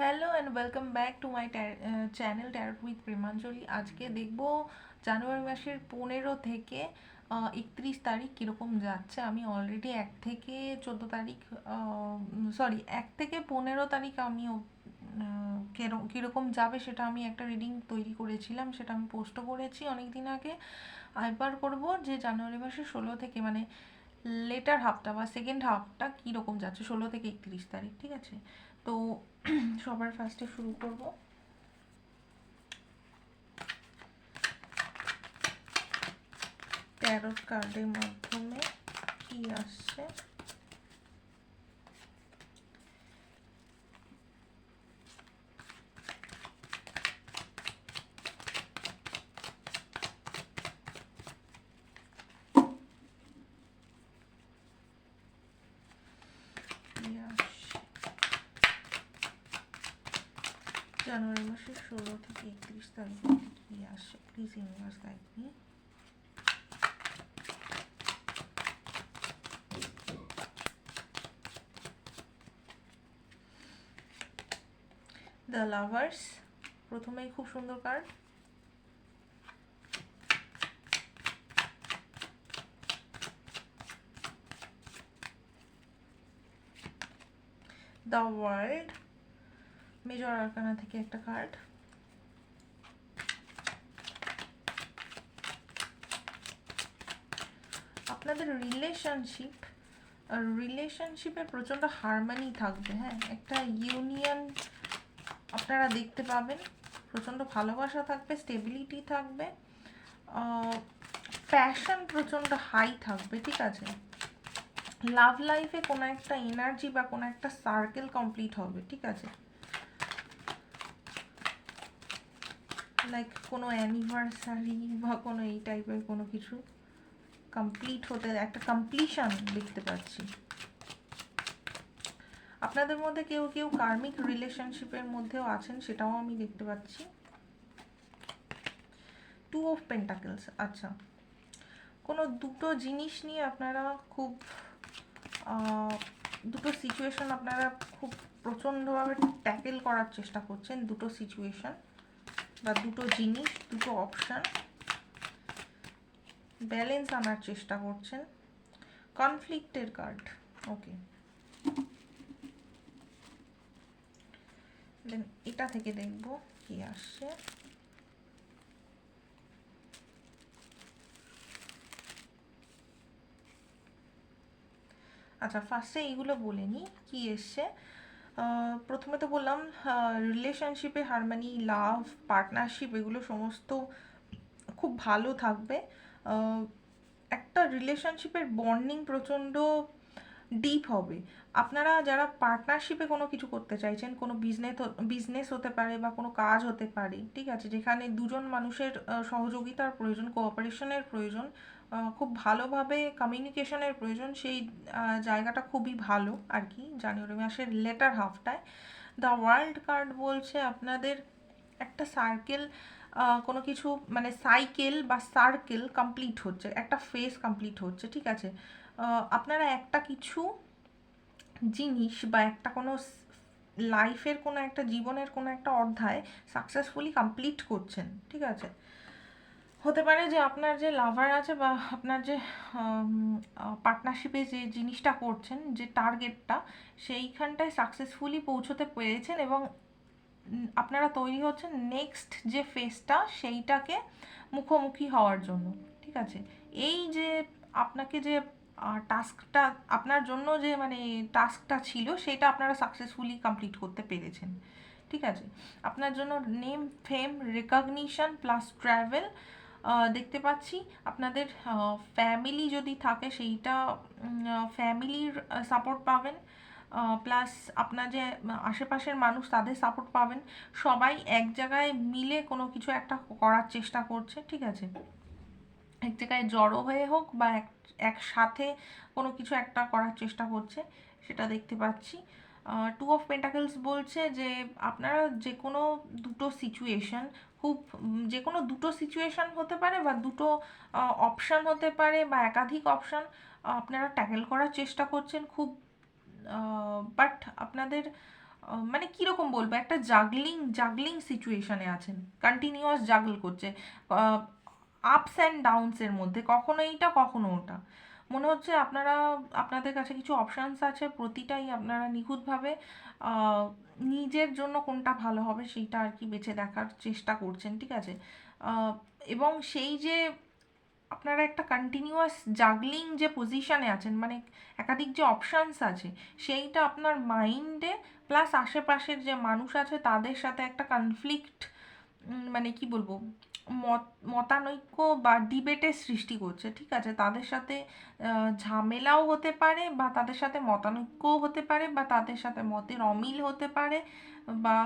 Hello and welcome back to my channel tarot with Premanjali আজকে দেখব জানুয়ারি মাসের পনেরো থেকে একত্রিশ তারিখ কীরকম যাচ্ছে। আমি অলরেডি এক থেকে চোদ্দ তারিখ সরি এক থেকে পনেরো তারিখ আমি কীরকম যাবে সেটা আমি একটা রিডিং তৈরি করেছিলাম, সেটা আমি পোস্টও করেছি অনেক দিন আগে। এবার করব যে জানুয়ারি মাসের ষোলো থেকে মানে লেটার হাফটা বা সেকেন্ড হাফটা কীরকম যাচ্ছে, ষোলো থেকে একত্রিশ তারিখ, ঠিক আছে? তো সবার ফার্স্টে শুরু করব। ট্যারট কার্ডের মাধ্যমে কি আসছে? জানুয়ারি মাসের ষোলো থেকে একত্রিশ তারিখ কি আসে please universe guide me the lovers প্রথমেই খুব সুন্দর card the world major arcana থেকে একটা কার্ড আপনাদের রিলেশনশিপ রিলেশনশিপে প্রচণ্ড হারমানি থাকবে হ্যাঁ? একটা ইউনিয়ন আপনারা দেখতে পাবেন প্রচণ্ড ভালোবাসা থাকবে স্টেবিলিটি থাকবে প্যাশন প্রচণ্ড হাই থাকবে, ঠিক আছে? লাভ লাইফে কোনো একটা এনার্জি বা কোনো একটা সার্কেল কমপ্লিট হবে, ঠিক আছে? লাইক কোনো অ্যানিভার্সারি বা কোনো এই টাইপের কোনো কিছু কমপ্লিট হতে, একটা কমপ্লিশন দেখতে পাচ্ছি। আপনাদের মধ্যে কেউ কেউ কার্মিক রিলেশনশিপের মধ্যেও আছেন, সেটাও আমি দেখতে পাচ্ছি। টু অফ পেন্টাকেলস আচ্ছা। কোনো দুটো জিনিস নিয়ে আপনারা খুব দুটো সিচুয়েশন আপনারা খুব প্রচণ্ডভাবে ট্যাকেল করার চেষ্টা করছেন, দুটো সিচুয়েশন বা দুটো জিনিস, দুটো অপশান ব্যালেন্স আনার চেষ্টা করছেন। কনফ্লিক্টের কার্ড ওকে দেন এটা থেকে দেখব কি আসছে। আচ্ছা ফার্স্টে এইগুলো বলে নিই, কী এসছে? প্রথমে তো বললাম রিলেশনশিপে হারমানি লাভ পার্টনারশিপ এগুলো সমস্ত খুব ভালো থাকবে। একটা রিলেশনশিপের বন্ডিং প্রচণ্ড ডিপ হবে। আপনারা যারা পার্টনারশিপে কোনো কিছু করতে চাইছেন, কোনো বিজনেস বিজনেস হতে পারে বা কোনো কাজ হতে পারে, ঠিক আছে, যেখানে দুজন মানুষের সহযোগিতার প্রয়োজন কোঅপারেশনের প্রয়োজন খুব ভালোভাবে কমিউনিকেশনের প্রয়োজন। সেই জায়গাটা খুবই ভালো আর কি। জানুয়ারি মাসের লেটার হাফটায় দ্য ওয়ার্ল্ড কার্ড বলছে আপনাদের একটা সার্কেল কোনো কিছু মানে সাইকেল বা সার্কেল কমপ্লিট হচ্ছে। একটা ফেস কমপ্লিট হচ্ছে, ঠিক আছে? আপনারা একটা কিছু জিনিস বা একটা কোনো লাইফের কোনো একটা, জীবনের কোনো একটা অধ্যায় সাকসেসফুলি কমপ্লিট করছেন, ঠিক আছে? হতে পারে যে আপনার যে লাভার আছে বা আপনার যে পার্টনারশিপে যে জিনিসটা করছেন, যে টার্গেটটা সেইখানটায় সাকসেসফুলি পৌঁছতে পেরেছেন এবং আপনারা তৈরি হচ্ছেন নেক্সট যে ফেসটা সেইটাকে মুখোমুখি হওয়ার জন্য, ঠিক আছে? এই যে আপনাকে যে টাস্কটা আপনার জন্য যে মানে টাস্কটা ছিল সেটা আপনারা সাকসেসফুলি কমপ্লিট করতে পেরেছেন, ঠিক আছে? আপনার জন্য name fame recognition plus travel দেখতে পাচ্ছি। আপনাদের ফ্যামিলি যদি থাকে, সেইটা ফ্যামিলির সাপোর্ট পাবেন। প্লাস আপনার যে আশেপাশের মানুষ, তাদের সাপোর্ট পাবেন। সবাই এক জায়গায় মিলে কোনো কিছু একটা করার চেষ্টা করছে, ঠিক আছে? এক জায়গায় জড়ো হয়ে হোক বা এক, একসাথে কোনো কিছু একটা করার চেষ্টা করছে, সেটা দেখতে পাচ্ছি। টু অফ পেন্টাকেলস বলছে যে, আপনারা যে কোনো দুটো সিচুয়েশন খুব যে কোনো দুটো সিচুয়েশন হতে পারে বা দুটো অপশান হতে পারে বা একাধিক অপশান আপনারা ট্যাকেল করার চেষ্টা করছেন খুব বাট আপনাদের মানে কীরকম বলব, একটা জাগলিং জাগলিং সিচুয়েশানে আছেন কন্টিনিউয়াস জাগল করছে আপস অ্যান্ড ডাউনসের মধ্যে, কখনো এইটা, কখনো ওটা। মনে হচ্ছে আপনারা, আপনাদের কাছে কিছু অপশানস আছে, প্রতিটাই আপনারা নিখুঁতভাবে নিজের জন্য কোনটা ভালো হবে সেইটা আর কি বেছে দেখার চেষ্টা করছেন, ঠিক আছে? এবং সেই যে আপনারা একটা কন্টিনিউয়াস জাগলিং যে পজিশানে আছেন মানে একাধিক যে অপশানস আছে, সেইটা আপনার মাইন্ডে প্লাস আশেপাশের যে মানুষ আছে তাদের সাথে একটা কনফ্লিক্ট মানে কি বলব মতানৈক্য বা ডিবেটের সৃষ্টি করছে, ঠিক আছে? তাদের সাথে ঝামেলাও হতে পারে বা তাদের সাথে মতানৈক্যও হতে পারে বা তাদের সাথে মতের অমিল হতে পারে বা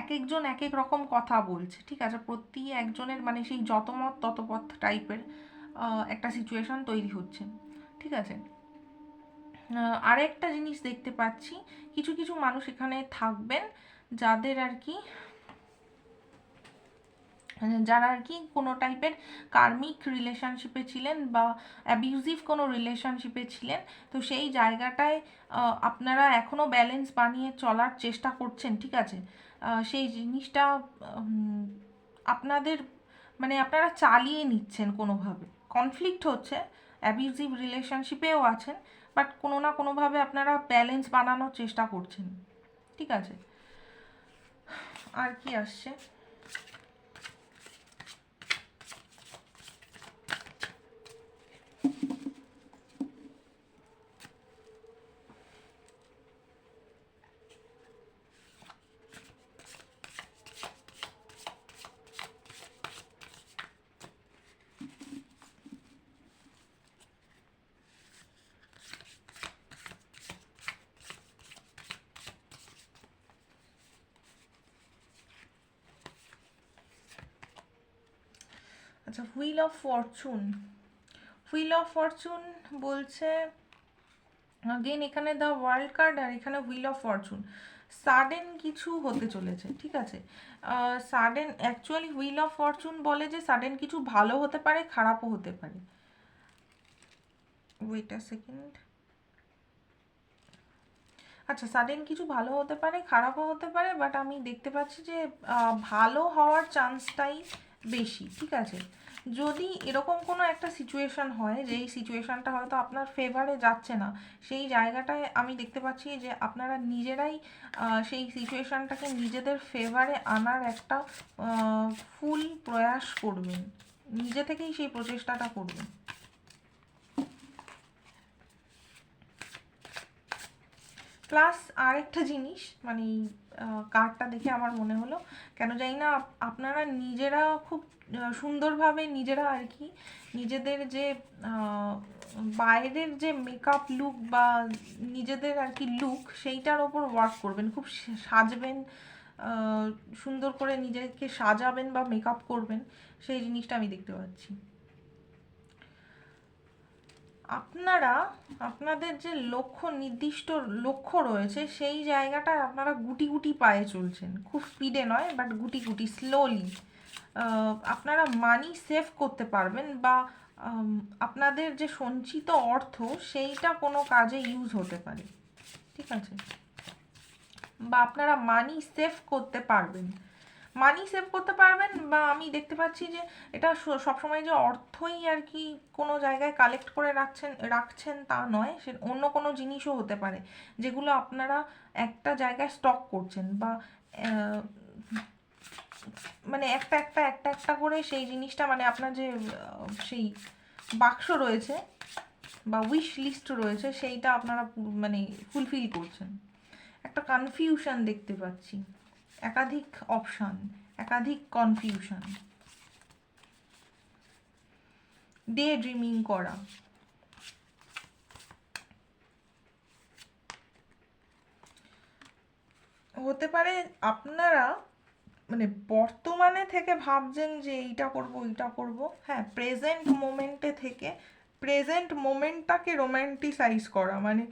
এক একজন এক এক রকম কথা বলছে, ঠিক আছে? প্রতি একজনের মানে সেই যত মত, তত পথ টাইপের একটা সিচুয়েশন তৈরি হচ্ছে, ঠিক আছে? আরেকটা জিনিস দেখতে পাচ্ছি, কিছু কিছু মানুষ এখানে থাকবেন যাদের আর কি যারা আর কি কোনো টাইপের কার্মিক রিলেশনশিপে ছিলেন বা অ্যাবিউজিভ কোনো রিলেশনশিপে ছিলেন, তো সেই জায়গাটায় আপনারা এখনও ব্যালেন্স বানিয়ে চলার চেষ্টা করছেন, ঠিক আছে? সেই জিনিসটা আপনাদের মানে আপনারা চালিয়ে নিচ্ছেন কোনোভাবে। কনফ্লিক্ট হচ্ছে অ্যাবিউজিভ রিলেশনশিপেও আছেন বাট কোনো না কোনোভাবে আপনারা ব্যালেন্স বানানোর চেষ্টা করছেন, ঠিক আছে? আর কি আসছে? আচ্ছা wheel of fortune wheel of fortune বলছে আগেন এখানে দ্য ওয়ার্ল্ড কার্ড আর এখানে হুইল অফ ফরচুন সাডেন কিছু হতে চলেছে, ঠিক আছে? Sudden actually wheel of fortune বলে যে সাডেন কিছু ভালো হতে পারে, খারাপও হতে পারে। ওয়েট আ সেকেন্ড আচ্ছা সাডেন কিছু ভালো হতে পারে, খারাপও হতে পারে বাট আমি দেখতে পাচ্ছি যে ভালো হওয়ার চান্সটাই বেশি, ঠিক আছে? যদি এরকম কোনো একটা সিচুয়েশান হয়, যেই সিচুয়েশানটা হয়তো আপনার ফেভারে যাচ্ছে না, সেই জায়গাটায় আমি দেখতে পাচ্ছি যে আপনারা নিজেরাই সেই সিচুয়েশানটাকে নিজেদের ফেভারে আনার একটা ফুল প্রয়াস করবেন। নিজে থেকেই সেই প্রচেষ্টাটা করবেন। প্লাস আরেকটা জিনিস মানে এই কার্ডটা দেখে আমার মনে হলো, কেন জানি না, আপনারা নিজেরা খুব সুন্দরভাবে নিজেরা আর কি, নিজেদের যে বাইরের যে মেকআপ লুক বা নিজেদের আর কি লুক সেইটার ওপর ওয়ার্ক করবেন। খুব সাজবেন সুন্দর করে নিজেকে সাজাবেন বা মেকআপ করবেন, সেই জিনিসটা আমি দেখতে পাচ্ছি। আপনারা, আপনাদের যে লক্ষ্য, নির্দিষ্ট লক্ষ্য রয়েছে, সেই জায়গাটায় আপনারা গুটি গুটি পায়ে চলছেন। খুব স্পিডে নয় বাট গুটি গুটি স্লোলি আপনারা মানি সেভ করতে পারবেন বা আপনাদের যে সঞ্চিত অর্থ, সেইটা কোনো কাজে ইউজ হতে পারে। ঠিক আছে? বা আপনারা মানি সেভ করতে পারবেন। মানি সেভ করতে পারবেন বা আমি দেখতে পাচ্ছি যে এটা সবসময় যে অর্থই আর কি কোনো জায়গায় কালেক্ট করে রাখছেন রাখছেন তা নয়, সে অন্য কোনো জিনিসও হতে পারে, যেগুলো আপনারা একটা জায়গায় স্টক করছেন বা মানে একটা একটা একটা একটা করে সেই জিনিসটা মানে আপনার যে সেই বাক্স রয়েছে বা উইশ লিস্ট রয়েছে সেইটা আপনারা মানে ফুলফিল করছেন। একটা কনফিউশন দেখতে পাচ্ছি। একাধিক অপশন একাধিক কনফিউশন ডে ড্রিমিং করা. হতে পারে আপনারা মানে বর্তমানে থেকে ভাবছেন যে এইটা করব এইটা করব। হ্যাঁ প্রেজেন্ট মোমেন্টে থেকে প্রেজেন্ট মোমেন্টটাকে রোম্যান্টিসাইজ করা। মানে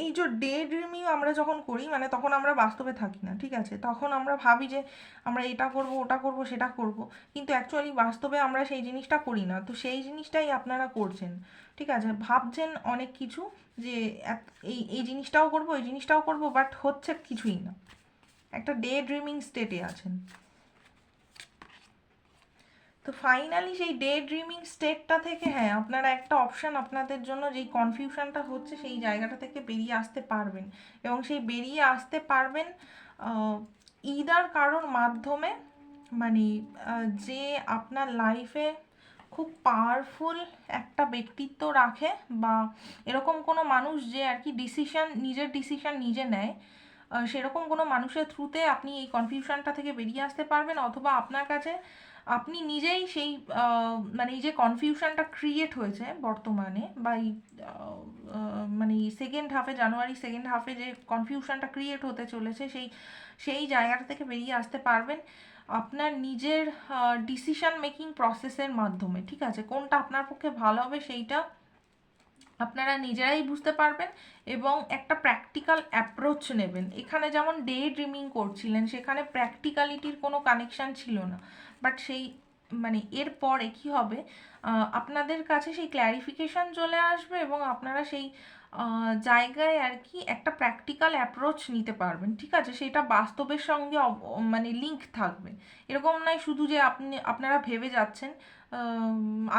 এই যে ডে ড্রিমিং আমরা যখন করি মানে তখন আমরা বাস্তবে থাকি না, ঠিক আছে? তখন আমরা ভাবি যে আমরা এটা করব, ওটা করব, সেটা করব। কিন্তু অ্যাকচুয়ালি বাস্তবে আমরা সেই জিনিসটা করি না। তো সেই জিনিসটাই আপনারা করছেন, ঠিক আছে? ভাবছেন অনেক কিছু যে এই এই জিনিসটাও করব এই জিনিসটাও করব বাট হচ্ছে কিছুই না। একটা ডে ড্রিমিং স্টেটে আছেন। তো ফাইনালি সেই ডে ড্রিমিং স্টেটটা থেকে হ্যাঁ আপনারা একটা অপশান আপনাদের জন্য যেই কনফিউশনটা হচ্ছে সেই জায়গাটা থেকে বেরিয়ে আসতে পারবেন। এবং সেই বেরিয়ে আসতে পারবেন ইদার কারোর মাধ্যমে মানে যে আপনার লাইফে খুব পাওয়ারফুল একটা ব্যক্তিত্ব রাখে বা এরকম কোনো মানুষ যে আর কি ডিসিশন নিজের ডিসিশন নিজে নেয় সেরকম কোনো মানুষের থ্রুতে আপনি এই কনফিউশনটা থেকে বেরিয়ে আসতে পারবেন। অথবা আপনার কাছে আপনি নিজেই সেই মানে এই যে কনফিউশনটা ক্রিয়েট হয়েছে বর্তমানে বা এই আহ, আহ, মানে সেকেন্ড হাফে জানুয়ারি সেকেন্ড হাফে যে কনফিউশনটা ক্রিয়েট হতে চলেছে সেই সেই জায়গাটা থেকে বেরিয়ে আসতে পারবেন আপনার নিজের ডিসিশন মেকিং প্রসেসের মাধ্যমে ঠিক আছে? কোনটা আপনার পক্ষে ভালো হবে সেইটা আপনারা নিজেরাই বুঝতে পারবেন এবং একটা প্র্যাকটিক্যাল অ্যাপ্রোচ নেবেন। এখানে যেমন ডে ড্রিমিং করছিলেন সেখানে প্র্যাকটিক্যালিটির কোনো কানেকশান ছিল না। বাট সেই মানে এর পরে কী হবে? আপনাদের কাছে সেই ক্ল্যারিফিকেশন চলে আসবে এবং আপনারা সেই জায়গায় আর কি একটা প্র্যাকটিক্যাল অ্যাপ্রোচ নিতে পারবেন, ঠিক আছে? সেটা বাস্তবের সঙ্গে মানে লিঙ্ক থাকবে। এরকম নয় শুধু যে আপনি, আপনারা ভেবে যাচ্ছেন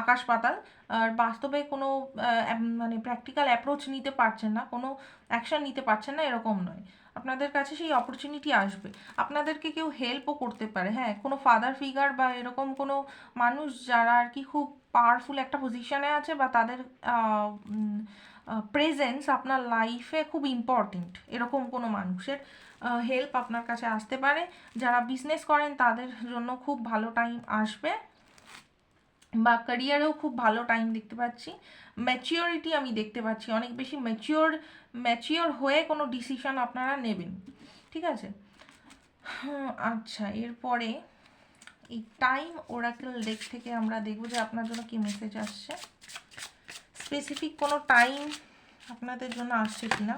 আকাশ পাতাল, আর বাস্তবে কোনো মানে প্র্যাকটিক্যাল অ্যাপ্রোচ নিতে পারছেন না, কোনো অ্যাকশন নিতে পারছেন না, এরকম নয়। আপনাদের কাছে সেই অপরচুনিটি আসবে। আপনাদেরকে কেউ হেল্পও করতে পারে। হ্যাঁ কোনো ফাদার ফিগার বা এরকম কোনো মানুষ যারা আর কি খুব পাওয়ারফুল একটা পজিশনে আছে বা তাদের প্রেজেন্স আপনার লাইফে খুব ইম্পর্টেন্ট এরকম কোনো মানুষের হেল্প আপনার কাছে আসতে পারে। যারা বিজনেস করেন তাদের জন্য খুব ভালো টাইম আসবে। বা ক্যারিয়ারেও খুব ভালো টাইম দেখতে পাচ্ছি। ম্যাচিওরিটি আমি দেখতে পাচ্ছি। অনেক বেশি ম্যাচিওর ম্যাচিওর হয়ে কোনো ডিসিশন আপনারা নেবেন। ঠিক আছে? আচ্ছা এরপরে এই টাইম ওরাকেল ডেক থেকে আমরা দেখব যে আপনার জন্য কি মেসেজ আসছে। স্পেসিফিক কোনো টাইম আপনাদের জন্য আসছে কিনা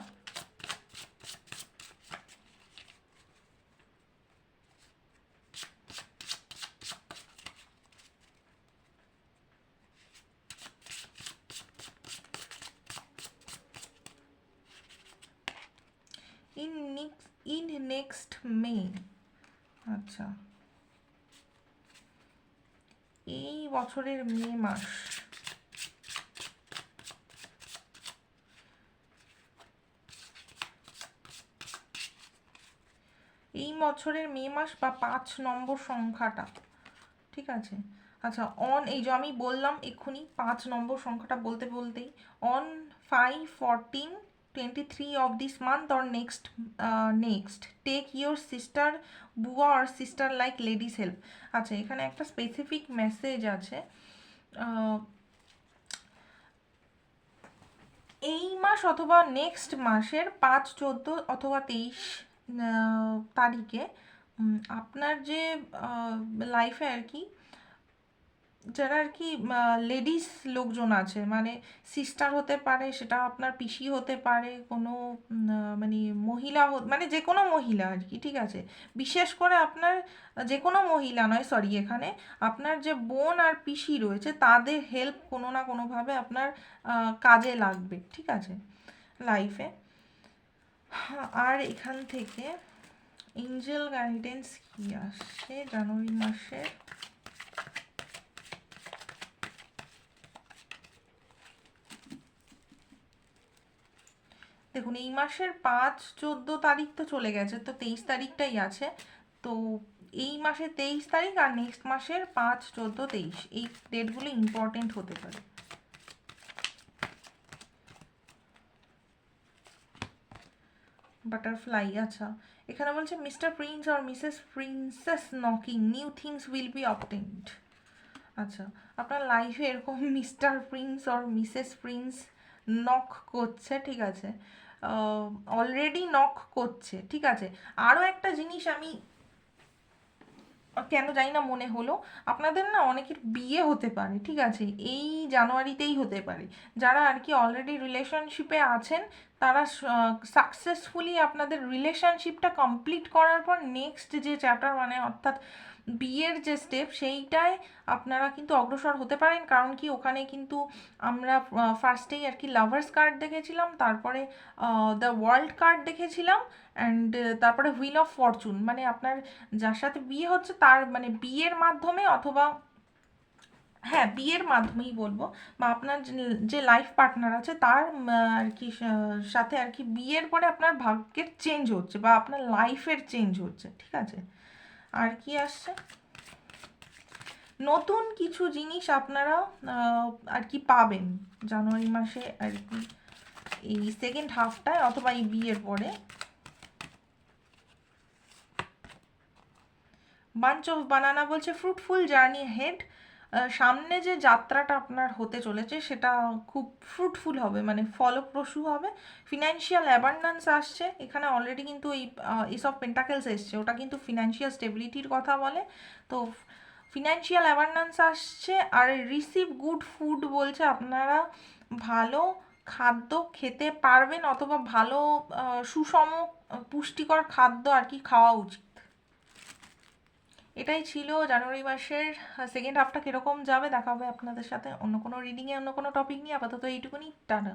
in next in next May আচ্ছা এই বছরের মে মাস। এই বছরের মে মাস বা পাঁচ নম্বর সংখ্যাটা, ঠিক আছে? আচ্ছা অন এই যে আমি বললাম এক্ষুনি পাঁচ নম্বর সংখ্যাটা বলতে বলতেই on five fourteen twenty three of this month or next next take your sister বুয়া or sister like ladies help আচ্ছা এখানে একটা স্পেসিফিক মেসেজ আছে। এই মাস অথবা নেক্সট মাসের পাঁচ, চোদ্দ অথবা তেইশ তারিখে আপনার যে লাইফে আর কি যারা আর কি লেডিস লোকজন আছে মানে সিস্টার হতে পারে, সেটা আপনার পিসি হতে পারে, কোনো মানে মহিলা মানে যে কোনো মহিলা আর কি, ঠিক আছে? বিশেষ করে আপনার, যে কোনো মহিলা নয় সরি এখানে আপনার যে বোন আর পিসি রয়েছে, তাদের হেল্প কোনো না কোনোভাবে আপনার কাজে লাগবে, ঠিক আছে? লাইফে আর এখান থেকে এঞ্জেল গাইডেন্স কি আসছে জানুয়ারি মাসের দেখুন, এই মাসের পাঁচ, চোদ্দ তারিখ তো চলে গেছে, তো তেইশ তারিখটাই আছে। তো এই মাসের তেইশ তারিখ আর নেক্সট মাসের পাঁচ, চোদ্দ, তেইশ, এই ডেটগুলো ইম্পর্টেন্ট হতে পারে। বাটারফ্লাই আচ্ছা। এখানে বলছে mister prince R Mrs princess knocking new things will be obtained আচ্ছা আপনার লাইফে এরকম মিস্টার প্রিন্স আর মিসেস প্রিন্স নক করছে, ঠিক আছে। অলরেডি নক করছে, ঠিক আছে? আরও একটা জিনিস আমি কেন জানি না মনে হলো, আপনাদের না অনেকের বিয়ে হতে পারে, ঠিক আছে? এই জানুয়ারিতেই হতে পারে। যারা আর কি অলরেডি রিলেশনশিপে আছেন, তারা সাকসেসফুলি আপনাদের রিলেশনশিপটা কমপ্লিট করার পর নেক্সট যে চ্যাপ্টার মানে অর্থাৎ বিয়ের যে স্টেপ সেইটায় আপনারা কিন্তু অগ্রসর হতে পারেন। কারণ কি ওখানে কিন্তু আমরা ফার্স্টেই আর কি লাভার্স কার্ড দেখেছিলাম, তারপরে দ্য ওয়ার্ল্ড কার্ড দেখেছিলাম অ্যান্ড তারপরে হুইল অফ ফরচুন মানে আপনার যার সাথে বিয়ে হচ্ছে তার মানে বিয়ের মাধ্যমে অথবা হ্যাঁ বিয়ের মাধ্যমেই বলব, বা আপনার যে- লাইফ পার্টনার আছে তার আর কি সাথে আর কি বিয়ের পরে আপনার ভাগ্যের চেঞ্জ হচ্ছে বা আপনার লাইফের চেঞ্জ হচ্ছে, ঠিক আছে? আর কি আসছে? নতুন কিছু জিনিস আপনারা আর কি পাবেন জানুয়ারি মাসে আর কি। এই সেকেন্ড হাফটায় অথবা এই বিয়ের পরে। বাঞ্চ অফ বানানা বলছে ফ্রুটফুল জার্নি হেড সামনে যে যাত্রাটা আপনার হতে চলেছে সেটা খুব ফ্রুটফুল হবে মানে ফলপ্রসূ হবে। ফিনান্সিয়াল অ্যাবান্ডান্স আসছে, এখানে অলরেডি কিন্তু এই এসব পেন্টাকেলস এসছে, ওটা কিন্তু ফিনান্সিয়াল স্টেবিলিটির কথা বলে। তো ফিনান্সিয়াল অ্যাবান্ডান্স আসছে, আর রিসিভ গুড ফুড বলছে আপনারা ভালো খাদ্য খেতে পারবেন, অথবা ভালো সুষম, পুষ্টিকর খাদ্য আর কি খাওয়া উচিত। এটাই ছিল জানুয়ারি মাসের সেকেন্ড হাফটা কীরকম যাবে দেখা হবে আপনাদের সাথে। অন্য কোনো রিডিংয়ে অন্য কোনো টপিক নিয়ে আপাতত এইটুকুনি। টাটা।